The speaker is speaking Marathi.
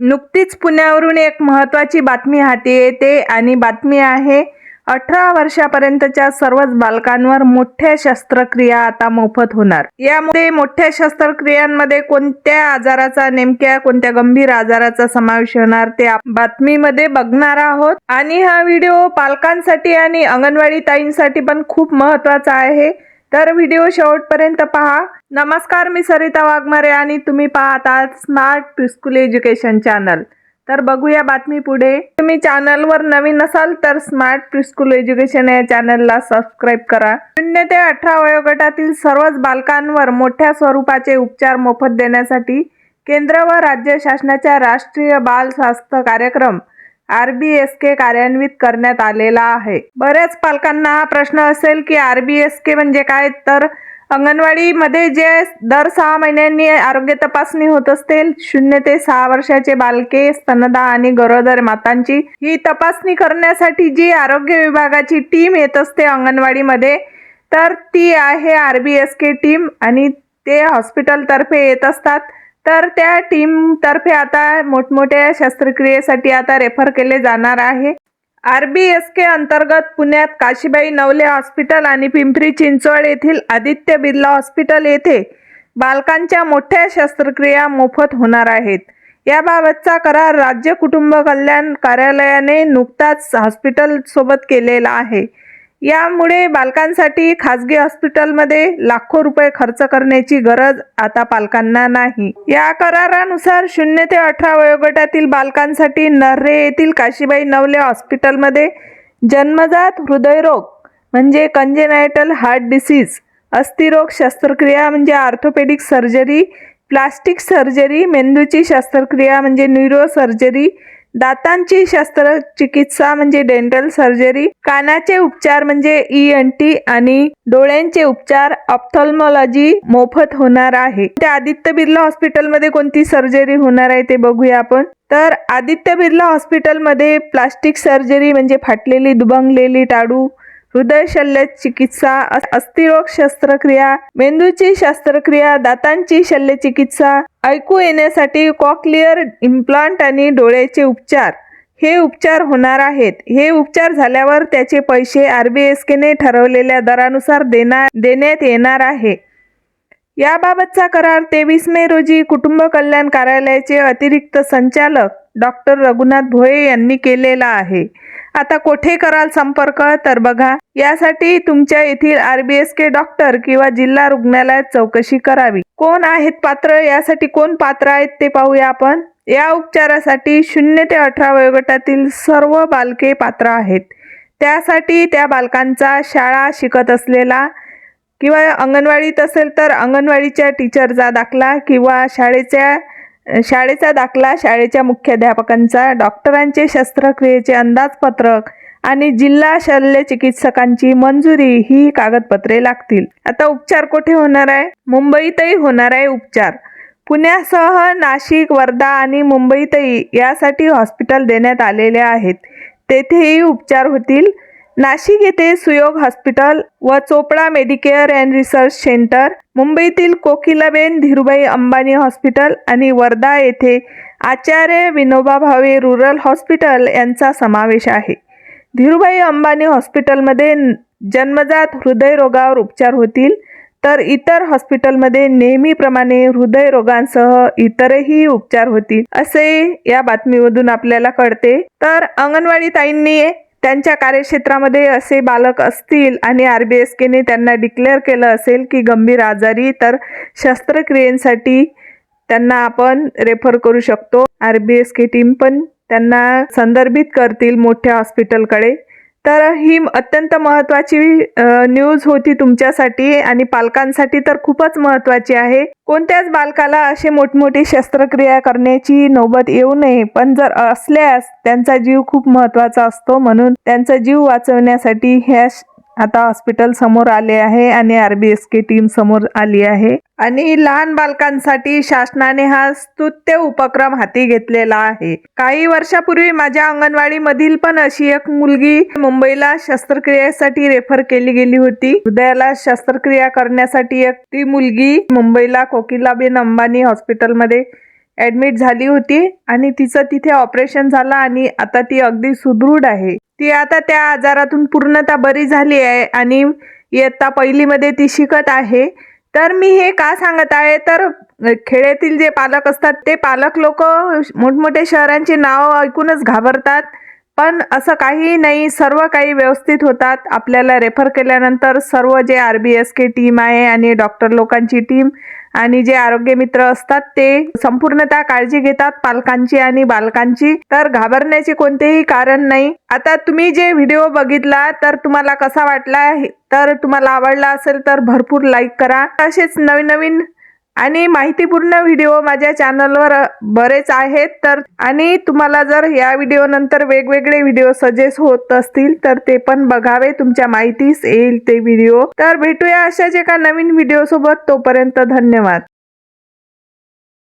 नुकतीच पुण्यावरून एक महत्त्वाची बातमी हाती येते आणि बातमी आहे अठरा वर्षापर्यंतच्या सर्वच बालकांवर मोठ्या शस्त्रक्रिया आता मोफत होणार. यामध्ये मोठ्या शस्त्रक्रियांमध्ये कोणत्या आजाराचा नेमक्या कोणत्या गंभीर आजाराचा समावेश होणार ते बातमीमध्ये बघणार आहोत. आणि हा व्हिडिओ पालकांसाठी आणि अंगणवाडी ताईंसाठी पण खूप महत्त्वाचा आहे. तर व्हिडिओ शेवटपर्यंत पहा. नमस्कार मी सरिता वाघमारे आणि तुम्ही पाहत आहात स्मार्ट प्रिस्कूल एज्युकेशन चॅनल तर बघूया बातमी पुढे. तुम्ही चॅनलवर नवीन असाल तर स्मार्ट प्रिस्कूल एज्युकेशन या चॅनलला सबस्क्राईब करा. शून्य ते अठरा वयोगटातील सर्वच बालकांवर मोठ्या स्वरूपाचे उपचार मोफत देण्यासाठी केंद्र व राज्य शासनाच्या राष्ट्रीय बाल स्वास्थ्य कार्यक्रम आर बी एस के कार्यान्वित करण्यात आलेला आहे. बऱ्याच पालकांना हा प्रश्न असेल की आर बी एस के म्हणजे काय? तर अंगणवाडीमध्ये जे दर सहा महिन्यांनी आरोग्य तपासणी होत असते शून्य ते सहा वर्षाचे बालके स्तनदा आणि गरोदर मातांची ही तपासणी करण्यासाठी जी आरोग्य विभागाची टीम येत असते अंगणवाडीमध्ये तर ती आहे R B S K team आणि ते हॉस्पिटलतर्फे येत असतात. तर त्या टीम तर्फे आता मोठमोठ्या शस्त्रक्रियेसाठी आता रेफर केले जाणार आहे. आर बी एस के अंतर्गत पुण्यात काशीबाई नवले हॉस्पिटल आणि पिंपरी चिंचवड येथील आदित्य बिर्ला हॉस्पिटल येथे बालकांच्या मोठ्या शस्त्रक्रिया मोफत होणार आहेत. याबाबतचा करार राज्य कुटुंब कल्याण कार्यालयाने नुकताच हॉस्पिटलसोबत केलेला आहे. यामुळे बालकांसाठी खासगी हॉस्पिटलमध्ये लाखो रुपये खर्च करण्याची गरज आता पालकांना नाही. या करारानुसार शून्य ते अठरा वयोगटातील बालकांसाठी नर्रे येथील काशीबाई नवले हॉस्पिटलमध्ये जन्मजात हृदयरोग म्हणजे कंजेनायटल हार्ट डिसीज अस्थिरोग शस्त्रक्रिया म्हणजे आर्थोपेडिक सर्जरी प्लास्टिक सर्जरी मेंदूची शस्त्रक्रिया म्हणजे न्यूरो सर्जरी दातांची शस्त्रचिकित्सा म्हणजे डेंटल सर्जरी कानाचे उपचार म्हणजे ई एन टी आणि डोळ्यांचे उपचार ऑप्थॉल्मॉलॉजी मोफत होणार आहे. त्या आदित्य बिर्ला हॉस्पिटलमध्ये कोणती सर्जरी होणार आहे ते बघूया आपण. तर आदित्य बिर्ला हॉस्पिटलमध्ये प्लास्टिक सर्जरी म्हणजे फाटलेली दुबंगलेली टाळू हृदय शल्य चिकित्सा अस्थिरोग शस्त्रक्रिया मेंदूची शस्त्रक्रिया दातांची शल्यचिकित्सा ऐकू येण्यासाठी कॉक्लिअर इम्प्लांट आणि डोळ्याचे उपचार. हे उपचार होणार आहेत. हे उपचार झाल्यावर त्याचे पैसे आर बी एस केने ठरवलेल्या दरानुसार देणार देण्यात येणार आहे. याबाबतचा करार तेवीस मे रोजी कुटुंब कल्याण कार्यालयाचे अतिरिक्त संचालक डॉक्टर रघुनाथ भोये यांनी केलेला आहे. आता कोठे कराल संपर्क? तर बघा यासाठी तुमच्या येथील R B S K doctor किंवा जिल्हा रुग्णालयात चौकशी करावी. कोण आहेत पात्र? यासाठी कोण पात्र आहेत ते पाहूया आपण. या उपचारासाठी शून्य ते अठरा वयोगटातील सर्व बालके पात्र आहेत. त्यासाठी त्या बालकांचा शाळा शिकत असलेला किंवा अंगणवाडीत असेल तर अंगणवाडीच्या टीचरचा दाखला किंवा शाळेच्या शाळेचा दाखला शाळेच्या मुख्याध्यापकांचा डॉक्टरांचे शस्त्रक्रियेचे अंदाजपत्रक आणि जिल्हा शल्य चिकित्सकांची मंजुरी ही कागदपत्रे लागतील. आता उपचार कुठे होणार आहे? मुंबईतही होणार आहे उपचार. पुण्यासह नाशिक वर्धा आणि मुंबईतही यासाठी हॉस्पिटल देण्यात आलेले आहेत. तेथेही उपचार होतील. नाशिक येथे सुयोग हॉस्पिटल व Chopda medicare and research centre मुंबईतील कोकिलाबेन धीरुबाई अंबानी हॉस्पिटल आणि वर्धा येथे आचार्य विनोबा भावे रुरल हॉस्पिटल यांचा समावेश आहे. धीरुभाई अंबानी हॉस्पिटलमध्ये जन्मजात हृदयरोगावर उपचार होतील तर इतर हॉस्पिटलमध्ये नेहमीप्रमाणे हृदयरोगांसह इतरही उपचार होतील असे या बातमीमधून आपल्याला कळते. तर अंगणवाडी ताईंनी त्यांच्या कार्यक्षेत्रामध्ये असे बालक असतील आणि आर बी एस केने त्यांना डिक्लेअर केलं असेल की गंभीर आजारी तर शस्त्रक्रियेसाठी त्यांना आपण रेफर करू शकतो. R B S K team पण त्यांना संदर्भित करतील मोठ्या हॉस्पिटलकडे तर ही अत्यंत महत्त्वाची न्यूज होती तुमच्यासाठी आणि पालकांसाठी तर खूपच महत्त्वाची आहे. कोणत्याच बालकाला असे मोठमोठी शस्त्रक्रिया करण्याची नौबत येऊ नये पण जर असल्यास त्यांचा जीव खूप महत्त्वाचा असतो म्हणून त्यांचा जीव वाचवण्यासाठी ह्या आता हॉस्पिटल समोर आले आहे आणि R B S K team समोर आली आहे. आणि लहान बालकांसाठी शासनाने हा स्तुत्य उपक्रम हाती घेतलेला आहे. काही वर्षापूर्वी माझ्या अंगणवाडीमधील पण अशी एक मुलगी मुंबईला शस्त्रक्रियेसाठी रेफर केली गेली होती. हृदयाला शस्त्रक्रिया करण्यासाठी एक ती मुलगी मुंबईला कोकिलाबेन अंबानी हॉस्पिटलमध्ये ऍडमिट झाली होती आणि तिचं तिथे ऑपरेशन झालं आणि आता ती अगदी सुदृढ आहे. ती आता त्या आजारातून पूर्णतः बरी झाली आहे आणि इयत्ता पहिलीमध्ये ती शिकत आहे. तर मी हे का सांगत आहे? तर खेड्यातील जे पालक असतात ते पालक लोक मोठमोठे शहरांची नावं ऐकूनच घाबरतात. पण असं काही नाही सर्व काही व्यवस्थित होतात. आपल्याला रेफर केल्यानंतर सर्व जे R B S K team आहे आणि डॉक्टर लोकांची टीम आणि जे आरोग्य मित्र असतात ते संपूर्णतः काळजी घेतात पालकांची आणि बालकांची. तर घाबरण्याचे कोणतेही कारण नाही. आता तुम्ही जे व्हिडिओ बघितला तर तुम्हाला कसा वाटला तर तुम्हाला आवडला असेल तर भरपूर लाईक करा. असेच नवीन नवीन आणि माहितीपूर्ण व्हिडिओ माझ्या चॅनलवर बरेच आहेत. तर आणि तुम्हाला जर या व्हिडिओ नंतर वेगवेगळे व्हिडिओ सजेस्ट होत असतील तर ते पण बघावे. तुमच्या माहितीस येईल ते व्हिडिओ. तर भेटूया अशाच एका नवीन व्हिडिओ सोबत तोपर्यंत धन्यवाद.